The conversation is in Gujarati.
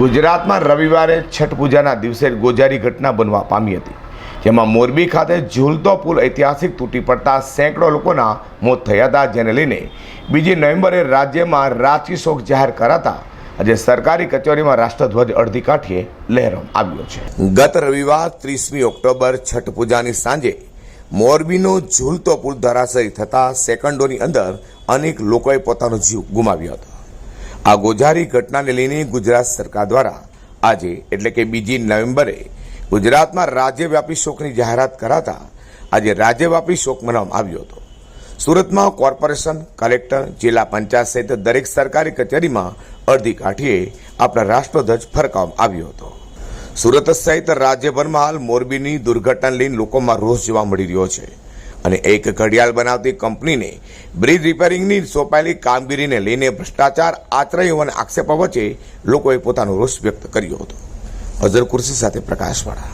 ગુજરાતમાં રવિવારે છઠ પૂજાના દિવસે ગોજારી ઘટના બનવા પામી હતી, જેમાં મોરબી ખાતે ઝૂલતો પુલ ઐતિહાસિક તૂટી પડતા સેંકડો લોકોના મોત થયા હતા, જેને લઈને બીજી નવેમ્બરે રાજ્યમાં રાજકીય શોક જાહેર કરાતા આજે સરકારી કચેરીમાં રાષ્ટ્રધ્વજ અડધી કાઠીએ લહેરમ આવ્યો છે. ગત રવિવાર ત્રીસમી ઓક્ટોબર છઠ પૂજાની સાંજે મોરબીનો ઝૂલતો પુલ ધરાશયી થતા સેકન્ડોની અંદર અનેક લોકોએ પોતાનો જીવ ગુમાવ્યો હતો. આ ગોઝારી ઘટનાને લઈને ગુજરાત સરકાર દ્વારા આજે, એટલે કે બીજી નવેમ્બરે, ગુજરાતમાં રાજ્યવ્યાપી શોકની જાહેરાત કરાતા આજે રાજ્યવ્યાપી શોક મનાવવામાં આવ્યો હતો. સુરતમાં કોર્પોરેશન, કલેક્ટર, જિલ્લા પંચાયત સહિત દરેક સરકારી કચેરીમાં અડધી કાઠીએ આપણા રાષ્ટ્રધ્વજ ફરકાવવામાં આવ્યો હતો. સુરત સહિત રાજ્યભરમાં હાલ મોરબીની દુર્ઘટના લઈને લોકોમાં રોષ જોવા મળી રહ્યો છે. અને એક ઘડિયાળ બનાવતી કંપનીને બ્રિજ રિપેરિંગની સોંપાયેલી કામગીરીને લઈને ભ્રષ્ટાચાર આચરાયો અને આક્ષેપો વચ્ચે લોકોએ પોતાનો રોષ વ્યક્ત કર્યો હતો. અઝર કુર્સી સાથે પ્રકાશવાળા.